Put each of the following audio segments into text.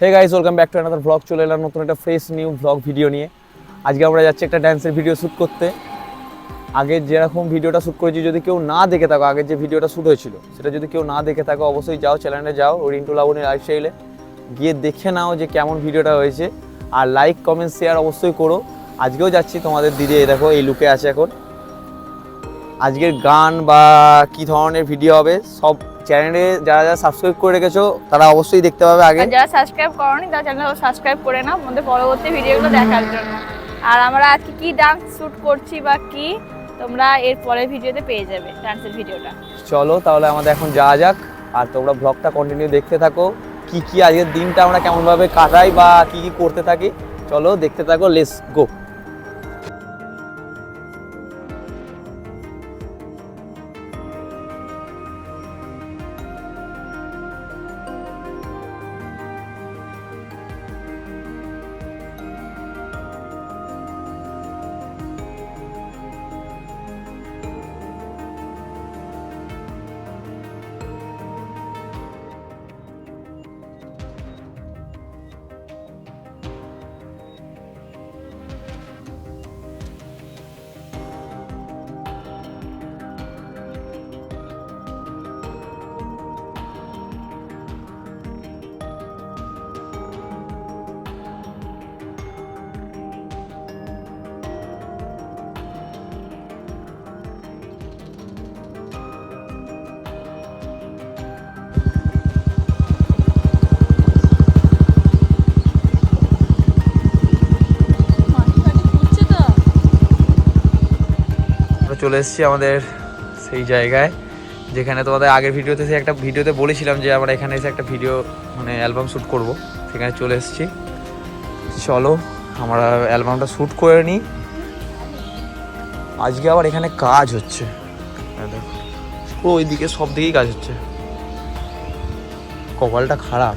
Hey guys welcome back to another vlog চলে এলাম নতুন একটা ফ্রেশ নিউ ভ্লগ ভিডিও নিয়ে। আজকে আমরা যাচ্ছি একটা ড্যান্সের ভিডিও শ্যুট করতে। আগে যেরকম ভিডিওটা শ্যুট করেছি, যদি কেউ না দেখে থাকো আগের যে ভিডিওটা শ্যুট হয়েছিল, সেটা যদি কেউ না দেখে থাকো, অবশ্যই যাও চ্যানেলে যাও, রিন্টু লাবণী লাইফস্টাইলে গিয়ে দেখে নাও যে কেমন ভিডিওটা হয়েছে। আর লাইক কমেন্ট শেয়ার অবশ্যই করো। আজকেও যাচ্ছি তোমাদের দিদি দেখো, এই লুকে আছে এখন। আজকের গান বা কি ধরনের ভিডিও হবে সব চ্যানেলে যারা যারা সাবস্ক্রাইব করে রেখেছো তারা অবশ্যই দেখতে পাবে আগে। যারা সাবস্ক্রাইব করনি তারা চ্যানেল সাবস্ক্রাইব করে নাও আমাদের পরবর্তী ভিডিওগুলো দেখার জন্য। আর আমরা আজকে কি ডান্স শুট করছি বা কি তোমরা এর পরের ভিডিওতে পেয়ে যাবে ডান্সের ভিডিওটা চলো তাহলে আমাদের এখন যাওয়া যাক আর তোমরা ব্লগটা কন্টিনিউ দেখতে থাকো কি কি আজকের দিনটা আমরা কেমনভাবে কাটাই বা কি কি করতে থাকি। চলো দেখতে থাকো লেস গো চলে এসেছি আমাদের সেই জায়গায়, যেখানে তোমাদের আগের ভিডিওতে সে একটা ভিডিওতে বলেছিলাম যে আমরা এখানে এসে একটা ভিডিও মানে অ্যালবাম শ্যুট করব। সেখানে চলে এসেছি। চলো, আমরা অ্যালবামটা শ্যুট করে নিই। আজকে আবার এখানে কাজ হচ্ছে। দেখো। ওইদিকে সব দিকেই কাজ হচ্ছে। কপালটা খারাপ।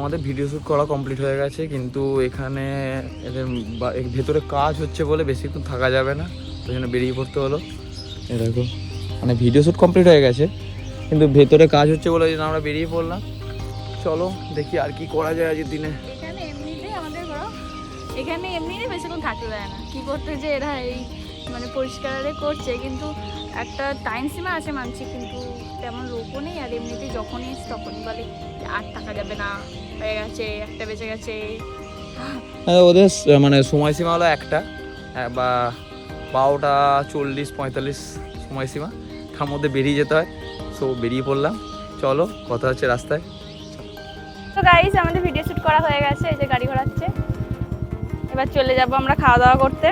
আমাদের ভিডিও শ্যুট করা কমপ্লিট হয়ে গেছে, কিন্তু এখানে এদের ভেতরে কাজ হচ্ছে বলে বেশিক্ষণ থাকা যাবে না, ওই জন্য বেরিয়ে পড়তে হলো। দেখো মানে ভিডিও শ্যুট কমপ্লিট হয়ে গেছে, কিন্তু ভেতরে কাজ হচ্ছে বলে ওই জন্য আমরা বেরিয়ে পড়লাম। চলো, দেখি আর কি করা যায় আজকের দিনে। এখানে এমনিতেই বেশিক্ষণ থাকতে দেয় না। কি করতে যে এরা এই মানে পরিষ্কারে করছে, কিন্তু একটা টাইম সীমা আছে মানছি, কিন্তু তেমন লোকও নেই আর এমনিতেই যখনই এসে তখনই বলে আর টাকা যাবে না হয়ে গেছে একটা বেঁচে গেছে। ওদের মানে সময়সীমা হলো একটা বা বারোটা চল্লিশ পঁয়তাল্লিশ সময়সীমা। তার মধ্যে বেরিয়ে যেতে হয়। সো বেরিয়ে পড়লাম। চলো কথা হচ্ছে রাস্তায়। তো গাইস আমাদের ভিডিও শ্যুট করা হয়ে গেছে এই যে গাড়ি ঘোরাচ্ছে এবার চলে যাব আমরা খাওয়া দাওয়া করতে।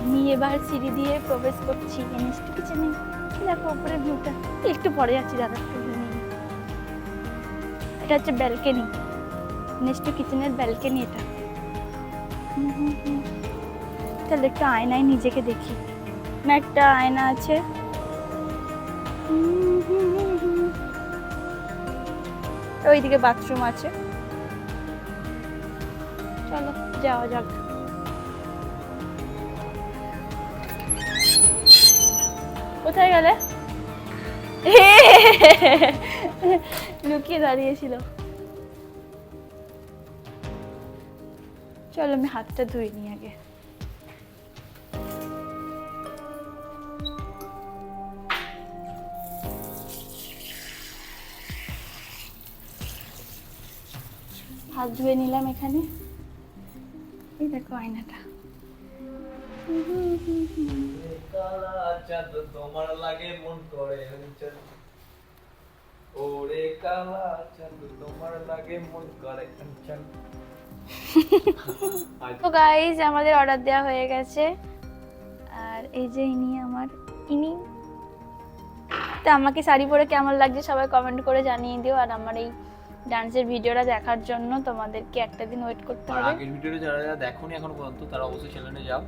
আমি এবার সিঁড়ি দিয়ে প্রবেশ করছি এনএসটি কিচেনে দেখো উপরে ভিউটা একটু পরে যাচ্ছি, দাদা। এটা হচ্ছে ব্যালকনি নেক্সট কিচেনের ব্যালকনি এটা। তাহলে একটু আয়নায় নিজেকে দেখি। না, একটা আয়না আছে। ওইদিকে বাথরুম আছে। চলো, যাওয়া যাক। কোথায় গেলে? লুকিয়ে দাঁড়িয়েছিল। চলো, আমি হাতটা ধুই নি আগে। হাত ধুয়ে নিলাম এখানে। এই দেখো আয়নাটা। তোমার লাগে মন করে ওরে কালা চাঁদ তোমার লাগে মন করে তো গাইজ আমাদের অর্ডার দেওয়া হয়ে গেছে। আর এই যে ইনি আমার ইনি। তো আমাকে শাড়ি পরে কেমন লাগছে সবাই কমেন্ট করে জানিয়ে দিও আর আমার এই ডান্সের ভিডিওটা দেখার জন্য তোমাদেরকে একটা দিন ওয়েট করতে হবে। আগের ভিডিওটা যারা যারা দেখোনি এখনও পর্যন্ত তারা অবশ্যই চ্যানেলে যাও।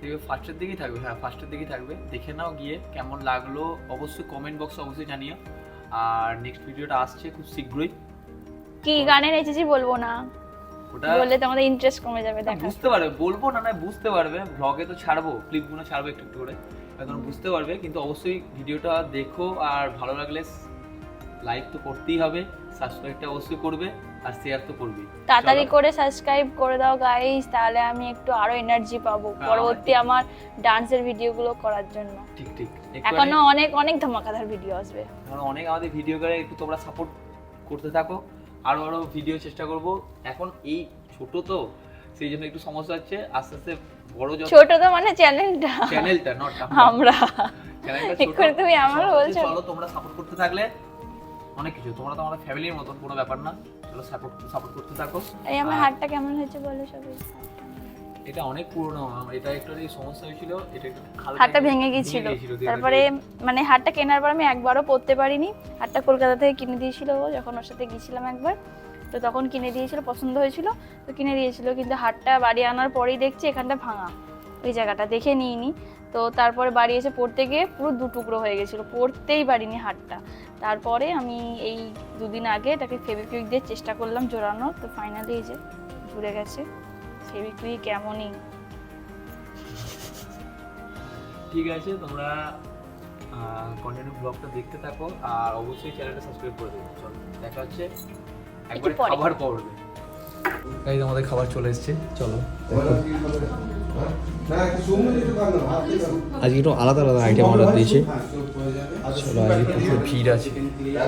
দেখবে ফার্স্টের দিকেই থাকবে হ্যাঁ ফার্স্টের দিকেই থাকবে। দেখে নাও গিয়ে কেমন লাগল। অবশ্যই কমেন্ট বক্সে অবশ্যই জানিও। আর নেক্সট ভিডিওটা আসছে খুব শীঘ্রই। কি গানে নেচেছি বলব না। ওটা বললে তোমাদের ইন্টারেস্ট কমে যাবে দেখা বুঝতে পারবে। বলব না না বুঝতে পারবে। ব্লগে তো ছাড়বো ক্লিপগুলো ছাড়বো একটু একটু করে। এখন বুঝতে পারবে কিন্তু অবশ্যই ভিডিওটা দেখো। আর ভালো লাগলে লাইক তো করতেই হবে। সাবস্ক্রাইবটা অবশ্যই করবে আর শেয়ার তো করবেই। তাড়াতাড়ি করে সাবস্ক্রাইব করে দাও গাইস তাহলে আমি একটু আরও এনার্জি পাবো হ্যাঁ, পরবর্তী আমার ডান্সের ভিডিওগুলো করার জন্য। ঠিক ঠিক। এখনও অনেক অনেক ধামাকাদার ভিডিও আসবে। এখন অনেক আমাদের ভিডিও করে একটু তোমরা সাপোর্ট করতে থাকো। আরও আরও ভিডিও চেষ্টা করব। এখন এই ছোট তো সেই জন্য একটু সমস্যা হচ্ছে। আস্তে আস্তে বড় যত ছোট তো মানে চ্যানেলটা চ্যানেলটা নট আমরা। চ্যানেলটা এক্ষুনি তুমি আমারও বলছো। চলো তোমরা সাপোর্ট করতে থাকলে অনেক কিছু। তোমরা তো আমাদের ফ্যামিলির মতন কোনো ব্যাপার না। চলো সাপোর্ট সাপোর্ট করতে থাকো। এই আমার হাতটা কেমন হয়েছে বলো সবাই এটা অনেক পুরনো। এটা একটু সমস্যা হয়েছিল এটা হাতটা ভেঙে গিয়েছিল। তারপরে মানে হাতটা কেনার পর আমি একবারও পরতে পারিনি। হাতটা কলকাতা থেকে কিনে দিয়েছিল যখন ওর সাথে গিয়েছিলাম একবার। তো তখন কিনে দিয়েছিল পছন্দ হয়েছিল তো কিনে দিয়েছিল। কিন্তু হাতটা বাড়ি আনার পরেই দেখছি এখানটা ভাঙা। ওই জায়গাটা দেখে নিইনি। তো তারপরে বাড়ি এসে পড়তে গিয়ে পুরো দু টুকরো হয়ে গেছিল। পড়তেই পারিনি হাতটা। তারপরে আমি এই দুদিন আগে এটাকে ফেভিকুইক দিয়ে চেষ্টা করলাম জোড়ানোর। তো ফাইনালি এই যে ঘুরে গেছে। ফেভিকুইক এমনই ঠিক আছে তোমরা কন্টিনিউ ব্লগটা দেখতে থাকো। আর অবশ্যই চ্যানেলটা সাবস্ক্রাইব করে দেবো। চলো দেখা হচ্ছে একবার খাবার পড়বে গাইজ আমাদের খাবার চলে এসেছে। চলো আজকে একটু আলাদা আলাদা আইটেম অর্ডার দিয়েছি। চলো আজকে প্রচুর ভিড় আছে।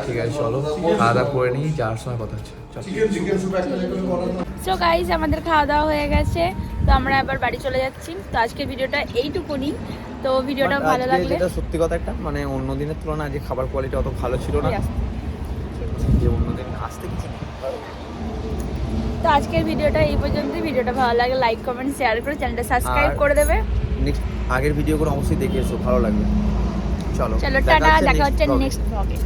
ঠিক আছে চলো খাওয়া দাওয়া করে নিই যাওয়ার সময় কথা হচ্ছে। চলো। সো গাইজ আমাদের খাওয়া দাওয়া হয়ে গেছে। তো আমরা এবার বাড়ি চলে যাচ্ছি। তো আজকের ভিডিওটা এইটুকুনি। তো ভিডিওটা ভালো লাগলে যেটা সত্যি কথা একটা মানে অন্য দিনের তুলনায় আজকে খাবার কোয়ালিটি অত ভালো ছিল না। যে অন্য দিন আসতে কিছু তো আজকের ভিডিওটা এই পর্যন্তই। ভিডিওটা ভালো লাগে লাইক কমেন্ট শেয়ার করে চ্যানেলটা সাবস্ক্রাইব করে দেবে। নেক্সট আগের ভিডিওগুলো অবশ্যই দেখে এসো ভালো লাগবে। চলো চলো টাটা দেখা হচ্ছে নেক্সট ব্লগে